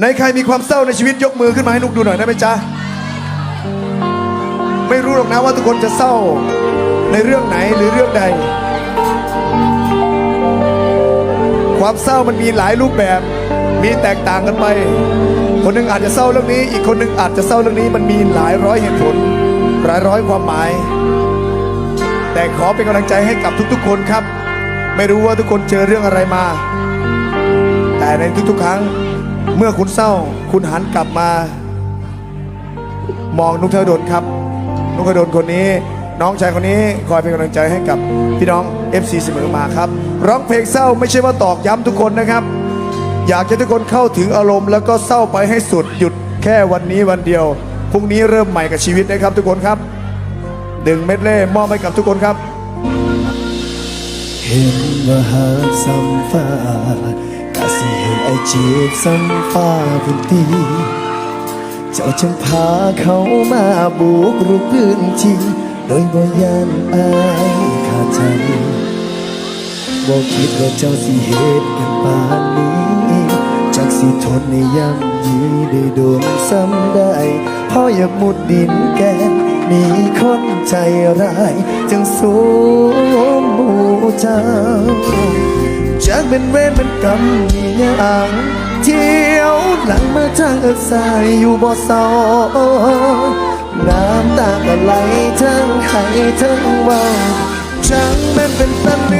ในใครมีความเศร้าในชีวิตยกมือขึ้นมาให้นุกดูหน่อยได้ไหมจ๊ะ ไม่รู้หรอกนะว่าทุกคนจะเศร้าในเรื่องไหนหรือเรื่องใด ความเศร้ามันมีหลายรูปแบบ มีแตกต่างกันไป คนหนึ่งอาจจะเศร้าเรื่องนี้ อีกคนหนึ่งอาจจะเศร้าเรื่องนี้ มันมีหลายร้อยเหตุผล หลายร้อยความหมาย แต่ขอเป็นกำลังใจให้กับทุกๆ คนครับ ไม่รู้ว่าทุกคนเจอเรื่องอะไรมา แต่ในทุกๆ ครั้ง เมื่อคุณเศร้าคุณหันกลับมา มองนุกเทวดนครับ นุกเทวดนคนนี้ น้องชายคนนี้คอยเป็นกำลังใจให้กับพี่น้อง FC เสมอมาครับ ร้องเพลงเศร้าไม่ใช่ว่าตอกย้ำทุกคนนะครับ อยากให้ทุกคนเข้าถึงอารมณ์ แล้วก็เศร้าไปให้สุดหยุดแค่วันนี้วันเดียวพรุ่งนี้เริ่มใหม่กับชีวิตนะครับ ทุกคนครับดึงเม็ดเล่มอบให้กับทุกคนครับ เห็นว่าหาซ้ำฟ้า สิให้ไอจีบซ้ำฟ้าพุ่นตีเจ้าจึงพาเขามาบุกรุกพื้นที่โดยบ่ยานอายขาดใจบ่คิดว่าเจ้าสิเหตุกันปานนี้จักสิทนในยามยีได้โดนซ้ำได้เพราะอยากมุดดินแกนมีคนใจร้ายจึงสูมหมู่เจ้า จากเป็นเวรเป็นกรรมมีอย่างเที่ยวหลังมาทางเอิกสายอยู่บ่เศร้าน้ำตาก็ไหลทั้งให้ทั้งเว่าจังแม่นเป็นตัน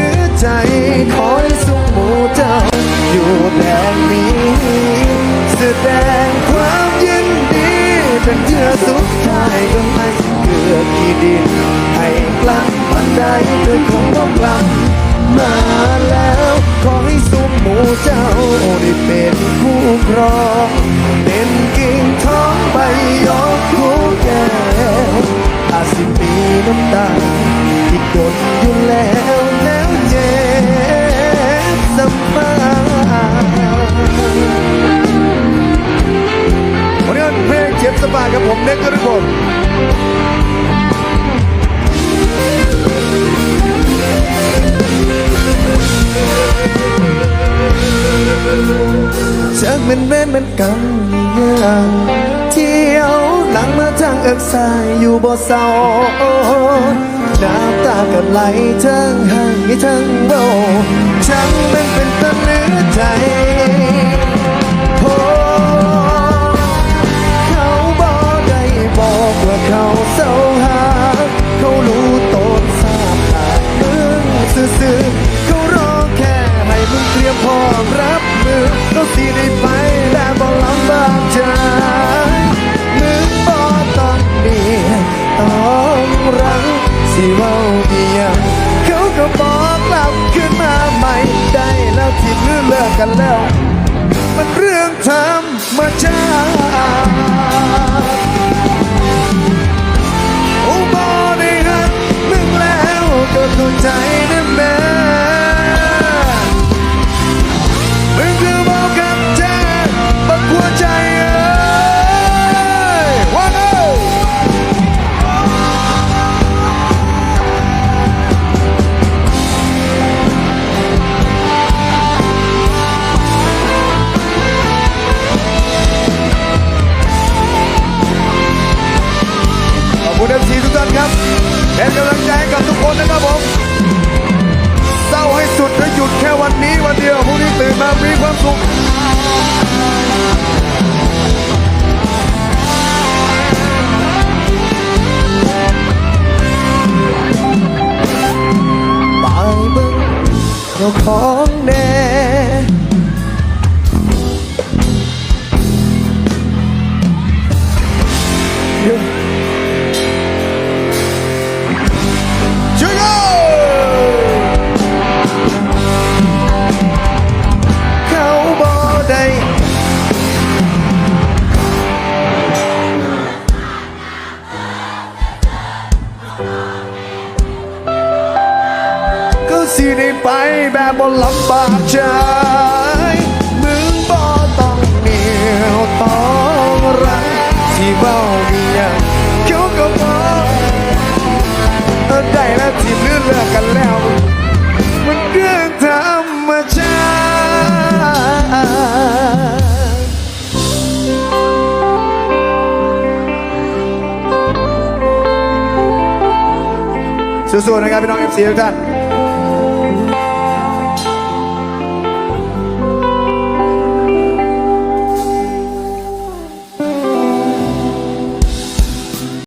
รองเป็นกิ่งทองใบยกคู่แก้วอาจสิมีน้ำตา จากเป็นเวรเป็นกำยังเที่ยวหลังมาทางเอิกสายอยู่บ่เศร้าน้ำตาก็ไหลทั้งให้ทั้งโบช่างมันเป็นตะเนื้อใจ กท่านครับเป็นกำลังใจให้กับทุกคนนะครับผมเศร้าให้สุดและหยุดแค่วันนี้วันเดียวพรุ่งนี้ตื่นมามีความสุขตายเบิ่งเจ้าของแน่ สิได้ไปแบบบ่ลำบากใจ มึงบ่ต้องเหนียวต้องรักที่เบ้าเมียเขาก็บอกได้แล้วที่เลือกเลิกกันแล้ว มันเรื่องธรรมชาติสู้ๆนะครับพี่น้องเอฟซีทุกท่าน